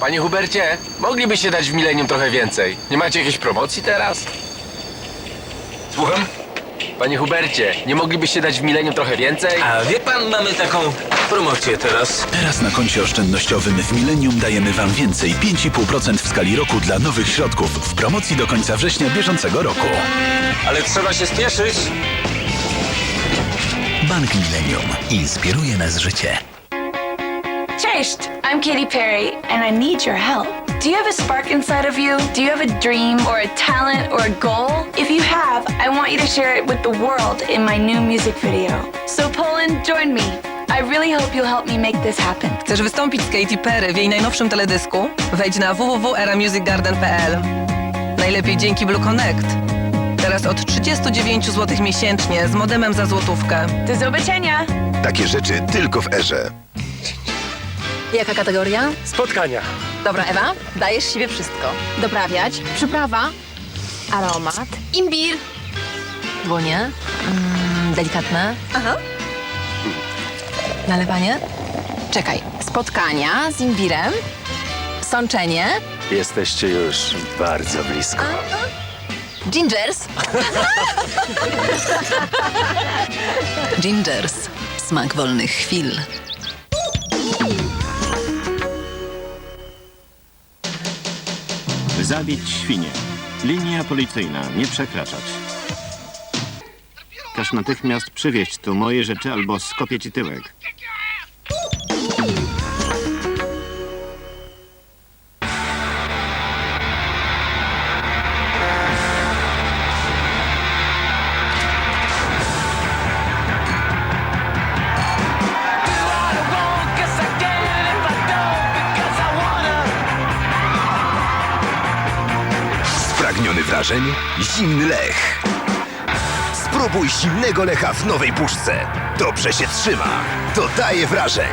Panie Hubercie, moglibyście dać w Milenium trochę więcej. Nie macie jakiejś promocji teraz? Słucham? Panie Hubercie, nie moglibyście dać w Milenium trochę więcej? A wie pan, mamy taką promocję teraz. Teraz na koncie oszczędnościowym w Millennium dajemy Wam więcej 5,5% w skali roku dla nowych środków w promocji do końca września bieżącego roku. Ale trzeba się spieszyć. Bank Millennium. Inspiruje nas życie. Cześć, I'm Katy Perry, and I need your help. Do you have a spark inside of you? Do you have a dream or a talent or a goal? I want you to share it with the world in my new music video. So, Poland, join me. I really hope you'll help me make this happen. Chcesz wystąpić z Katy Perry w jej najnowszym teledysku? Wejdź na www.eramusicgarden.pl. Najlepiej dzięki Blue Connect. Teraz od 39 zł miesięcznie z modemem za złotówkę. Do zobaczenia! Takie rzeczy tylko w erze. Jaka kategoria? Spotkania. Dobra, Ewa, dajesz siebie wszystko. Doprawiać, przyprawa, aromat, imbir. Dłonie, mm, delikatne. Aha. Nalewanie, Czekaj, spotkania z imbirem, sączenie, Jesteście już bardzo blisko. gingers. Gingers. Smak wolnych chwil. Zabić świnie. Linia policyjna. Nie przekraczać. Każ natychmiast przywieźć tu moje rzeczy albo skopię ci tyłek. Spragniony? Zimny Lech. Spróbuj zimnego Lecha w nowej puszce. Dobrze się trzyma. To daje wrażeń.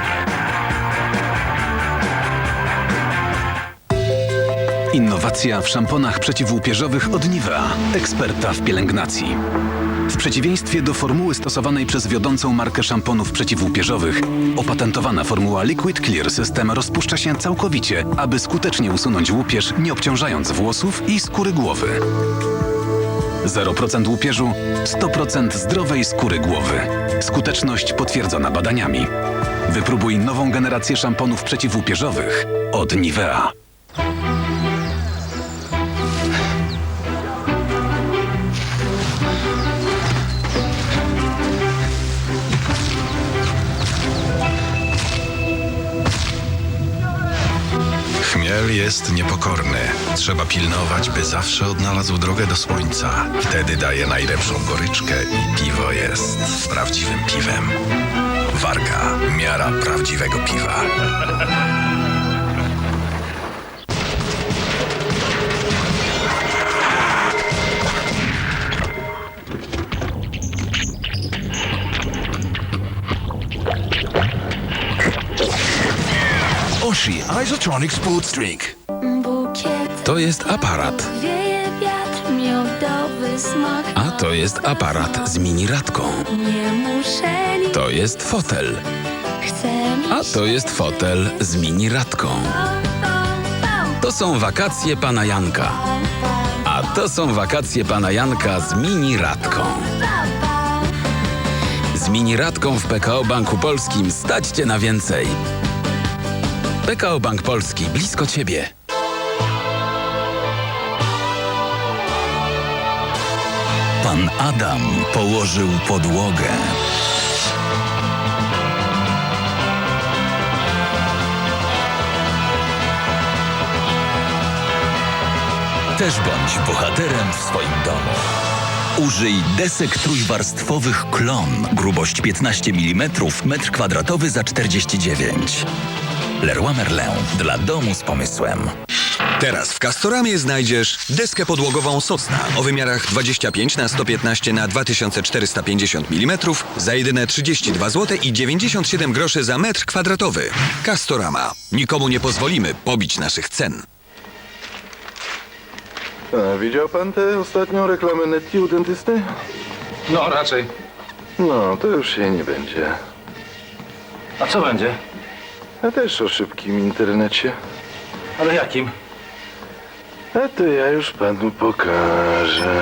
Innowacja w szamponach przeciwłupieżowych od Nivea, eksperta w pielęgnacji. W przeciwieństwie do formuły stosowanej przez wiodącą markę szamponów przeciwłupieżowych, opatentowana formuła Liquid Clear System rozpuszcza się całkowicie, aby skutecznie usunąć łupież, nie obciążając włosów i skóry głowy. 0% łupieżu, 100% zdrowej skóry głowy. Skuteczność potwierdzona badaniami. Wypróbuj nową generację szamponów przeciwłupieżowych od Nivea. Chmiel jest niepokorny. Trzeba pilnować, by zawsze odnalazł drogę do słońca. Wtedy daje najlepszą goryczkę i piwo jest prawdziwym piwem. Warga, miara prawdziwego piwa. Isotronic Sports Drink. To jest aparat, a to jest aparat z mini radką. Nie muszę nic, To jest fotel, a to jest fotel z mini radką. To są wakacje pana Janka, a to są wakacje pana Janka z mini radką. Z mini radką w PKO Banku Polskim stać cię na więcej. PKO Bank Polski blisko ciebie. Pan Adam położył podłogę. Też bądź bohaterem w swoim domu. Użyj desek trójwarstwowych Klon. Grubość 15 mm, metr kwadratowy za 49. Leroy Merlin. Dla domu z pomysłem. Teraz w Castoramie znajdziesz deskę podłogową Sosna o wymiarach 25 na 115 na 2450 mm za jedyne 32 zł i 97 groszy za metr kwadratowy. Castorama. Nikomu nie pozwolimy pobić naszych cen. A widział pan tę ostatnią reklamę Netty u dentysty? No, raczej. No, to już się nie będzie. A co będzie? A też o szybkim internecie. Ale jakim? A to ja już panu pokażę.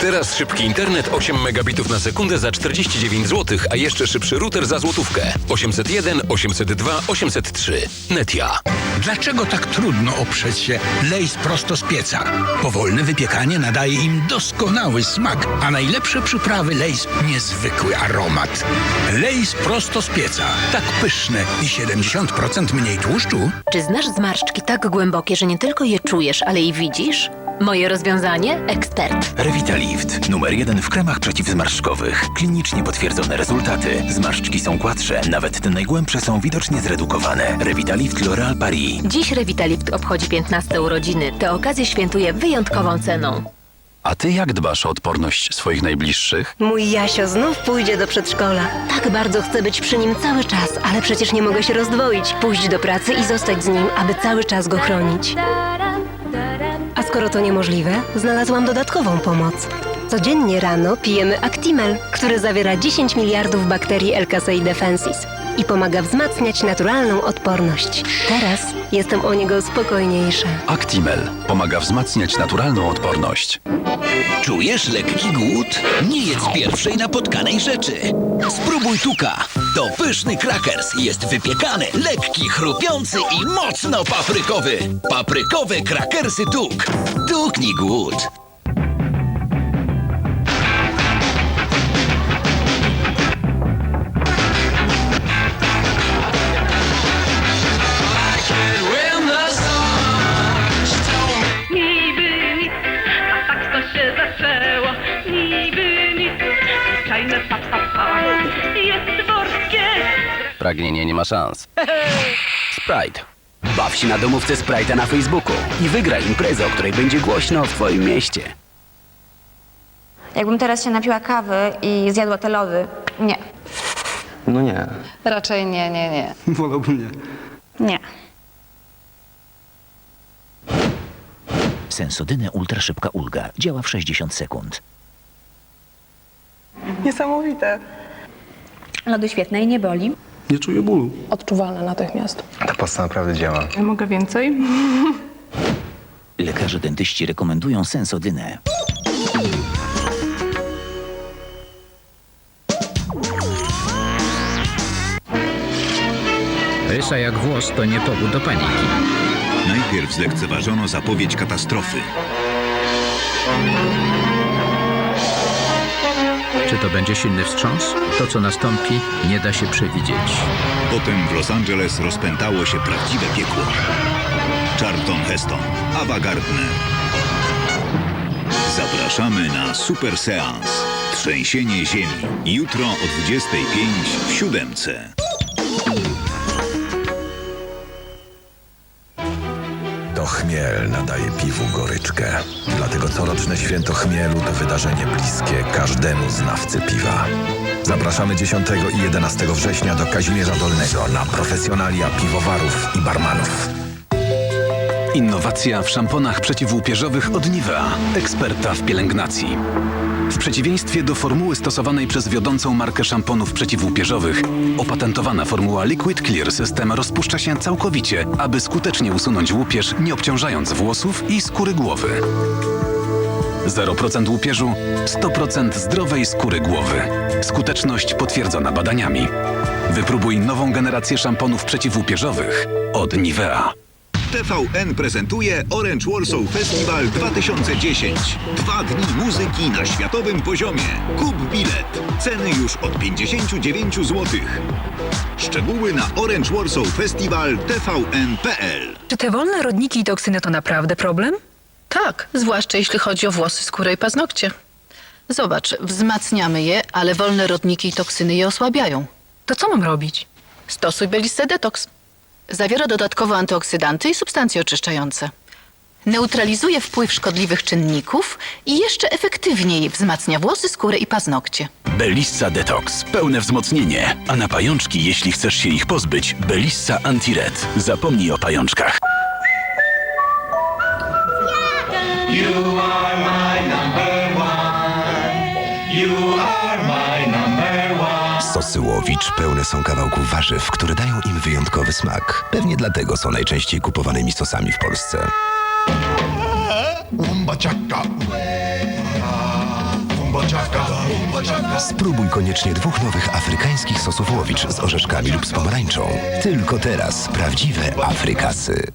Teraz szybki internet 8 megabitów na sekundę za 49 zł, a jeszcze szybszy router za złotówkę. 801, 802, 803. Netia. Dlaczego tak trudno oprzeć się lejs prosto z pieca? Powolne wypiekanie nadaje im doskonały smak, a najlepsze przyprawy lejs niezwykły aromat. Lejs prosto z pieca. Tak pyszne i 70% mniej tłuszczu. Czy znasz zmarszczki tak głębokie, że nie tylko je czujesz, ale i widzisz? Moje rozwiązanie? Ekspert. Revitalift. Numer jeden w kremach przeciwzmarszczkowych. Klinicznie potwierdzone rezultaty. Zmarszczki są gładsze, nawet te najgłębsze są widocznie zredukowane. Revitalift L'Oréal Paris. Dziś Revitalift obchodzi 15 urodziny. Tę okazję świętuje wyjątkową ceną. A ty jak dbasz o odporność swoich najbliższych? Mój Jasio znów pójdzie do przedszkola. Tak bardzo chcę być przy nim cały czas, Ale przecież nie mogę się rozdwoić, pójść do pracy i zostać z nim, aby cały czas go chronić. Skoro to niemożliwe, znalazłam dodatkową pomoc. Codziennie rano pijemy Actimel, który zawiera 10 miliardów bakterii Elkasei defensis i pomaga wzmacniać naturalną odporność. Teraz jestem o niego spokojniejsza. Actimel pomaga wzmacniać naturalną odporność. Czujesz lekki głód? Nie jedz pierwszej napotkanej rzeczy. Spróbuj tuka. To pyszny krakers. Jest wypiekany, lekki, chrupiący i mocno paprykowy. Paprykowe krakersy tuk. Tuknij głód. Pragnienie nie ma szans. Sprite. Baw się na domówce Sprite'a na Facebooku i wygraj imprezę, o której będzie głośno w twoim mieście. Jakbym teraz się napiła kawy i zjadła te lody. Nie. No nie. Raczej nie, nie, nie. Wolałbym nie. Nie. Sensodynę ultra szybka ulga. Działa w 60 sekund. Niesamowite. Lody świetne i nie boli. Nie czuję bólu. Odczuwalne natychmiast. Ta pasta naprawdę działa. Ja mogę więcej? Lekarze dentyści rekomendują sensodynę. Rysa jak włos to nie powód do paniki. Najpierw zlekceważono zapowiedź katastrofy. Czy to będzie silny wstrząs? To, co nastąpi, nie da się przewidzieć. Potem w Los Angeles rozpętało się prawdziwe piekło. Charlton Heston, Ava Gardner. Zapraszamy na Super Seans. Trzęsienie ziemi. Jutro o 25 w siódemce. Chmiel nadaje piwu goryczkę. Dlatego coroczne święto chmielu to wydarzenie bliskie każdemu znawcy piwa. Zapraszamy 10 i 11 września do Kazimierza Dolnego na profesjonalia piwowarów i barmanów. Innowacja w szamponach przeciwłupieżowych od Nivea, eksperta w pielęgnacji. W przeciwieństwie do formuły stosowanej przez wiodącą markę szamponów przeciwłupieżowych, opatentowana formuła Liquid Clear System rozpuszcza się całkowicie, aby skutecznie usunąć łupież, nie obciążając włosów i skóry głowy. 0% łupieżu, 100% zdrowej skóry głowy. Skuteczność potwierdzona badaniami. Wypróbuj nową generację szamponów przeciwłupieżowych od Nivea. TVN prezentuje Orange Warsaw Festival 2010. Dwa dni muzyki na światowym poziomie. Kup bilet. Ceny już od 59 zł. Szczegóły na Orange Warsaw Festival tvn.pl Czy te wolne rodniki i toksyny to naprawdę problem? Tak, zwłaszcza jeśli chodzi o włosy, skórę i paznokcie. Zobacz, wzmacniamy je, ale wolne rodniki i toksyny je osłabiają. To co mam robić? Stosuj Belisę Detox. Zawiera dodatkowo antyoksydanty i substancje oczyszczające. Neutralizuje wpływ szkodliwych czynników i jeszcze efektywniej wzmacnia włosy, skórę i paznokcie. Belissa Detox. Pełne wzmocnienie. A na pajączki, jeśli chcesz się ich pozbyć, Belissa Anti-Red. Zapomnij o pajączkach. Sosy Łowicz pełne są kawałków warzyw, które dają im wyjątkowy smak. Pewnie dlatego są najczęściej kupowanymi sosami w Polsce. Spróbuj koniecznie dwóch nowych afrykańskich sosów Łowicz z orzeszkami lub z pomarańczą. Tylko teraz prawdziwe Afrykasy.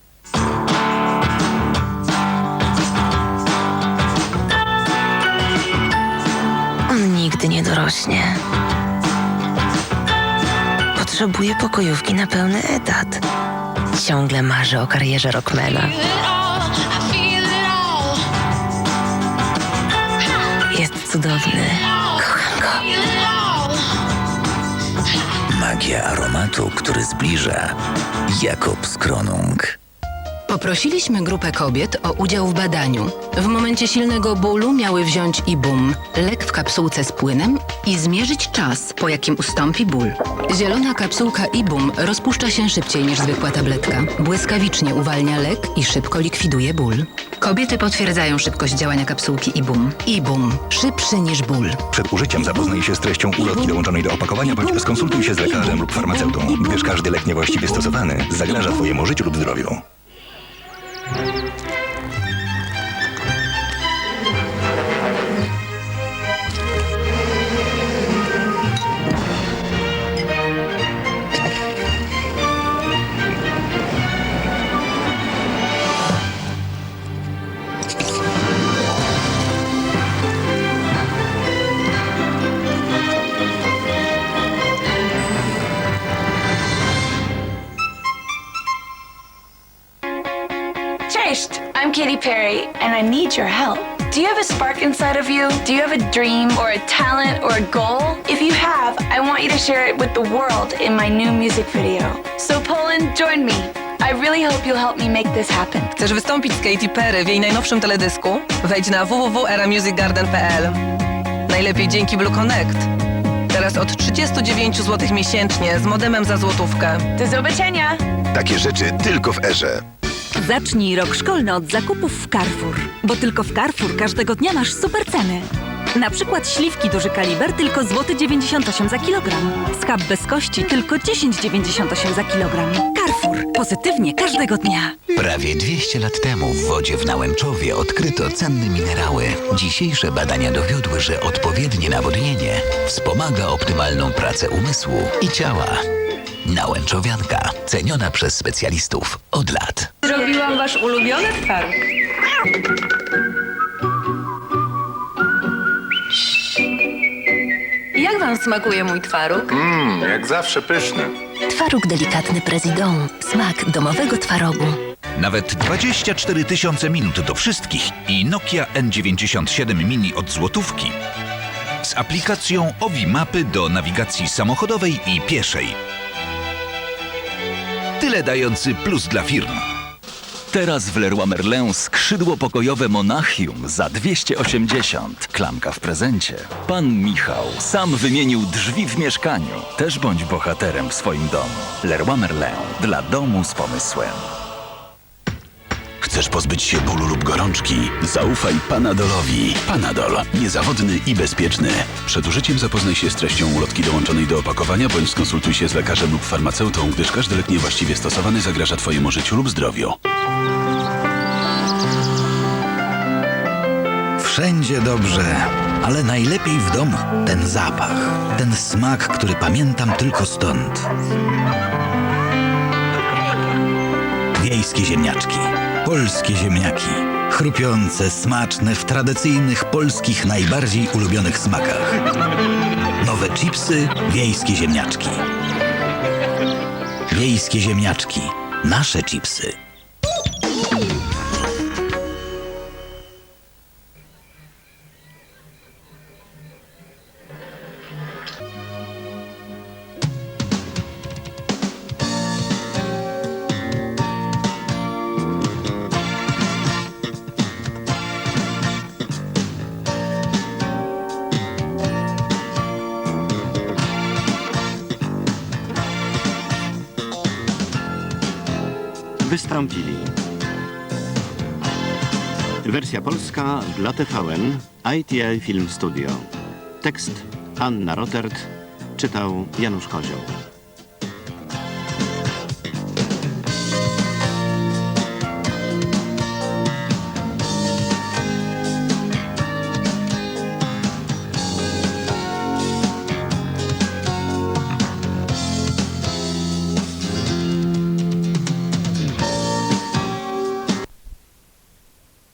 On nigdy nie dorośnie. Potrzebuje pokojówki na pełny etat. Ciągle marzy o karierze rockmana. Jest cudowny. Kocham go. Magia aromatu, który zbliża. Jakub Skronung. Poprosiliśmy grupę kobiet o udział w badaniu. W momencie silnego bólu miały wziąć IBUM, lek w kapsułce z płynem i zmierzyć czas, po jakim ustąpi ból. Zielona kapsułka IBUM rozpuszcza się szybciej niż zwykła tabletka. Błyskawicznie uwalnia lek i szybko likwiduje ból. Kobiety potwierdzają szybkość działania kapsułki IBUM. IBUM. Szybszy niż ból. Przed użyciem zapoznaj się z treścią ulotki dołączonej do opakowania bądź skonsultuj się z lekarzem lub farmaceutą, gdyż każdy lek niewłaściwie stosowany zagraża Twojemu życiu lub zdrowiu. Cześć! I need your help. Do you have a spark inside of you? Do you have a dream or a talent or a goal? If you have, I want you to share it with the world in my new music video. So, Poland, join me. I really hope you'll help me make this happen. Chcesz wystąpić z Katy Perry w jej najnowszym teledysku? Wejdź na www.eramusicgarden.pl. Najlepiej dzięki Blue Connect. Teraz od 39 zł miesięcznie z modemem za złotówkę. Do zobaczenia! Takie rzeczy tylko w Erze. Zacznij rok szkolny od zakupów w Carrefour, bo tylko w Carrefour każdego dnia masz super ceny. Na przykład śliwki duży kaliber tylko złoty 98 za kilogram. Skab bez kości tylko 10,98 za kilogram. Carrefour. Pozytywnie każdego dnia. Prawie 200 lat temu w wodzie w Nałęczowie odkryto cenne minerały. Dzisiejsze badania dowiodły, że odpowiednie nawodnienie wspomaga optymalną pracę umysłu i ciała. Nałęczowianka, ceniona przez specjalistów od lat. Zrobiłam wasz ulubiony twaróg. Jak wam smakuje mój twaróg? Mmm, jak zawsze pyszny. Twaróg delikatny Presidon. Smak domowego twarogu. Nawet 24 tysiące minut do wszystkich i Nokia N97 Mini od złotówki. Z aplikacją OWI Mapy do nawigacji samochodowej i pieszej. Tyle dający plus dla firm. Teraz w Leroy Merlin skrzydło pokojowe Monachium za 280. Klamka w prezencie. Pan Michał sam wymienił drzwi w mieszkaniu. Też bądź bohaterem w swoim domu. Leroy Merlin. Dla domu z pomysłem. Chcesz pozbyć się bólu lub gorączki? Zaufaj Panadolowi. Panadol. Niezawodny i bezpieczny. Przed użyciem zapoznaj się z treścią ulotki dołączonej do opakowania bądź skonsultuj się z lekarzem lub farmaceutą, gdyż każdy lek niewłaściwie stosowany zagraża Twojemu życiu lub zdrowiu. Wszędzie dobrze, ale najlepiej w domu. Ten zapach, ten smak, który pamiętam tylko stąd. Wiejskie ziemniaczki, polskie ziemniaki. Chrupiące, smaczne, w tradycyjnych polskich najbardziej ulubionych smakach. Nowe chipsy, wiejskie ziemniaczki. Wiejskie ziemniaczki. Nasze chipsy. Wersja polska dla TVN ITI Film Studio. Tekst Anna Rotert czytał Janusz Kozioł.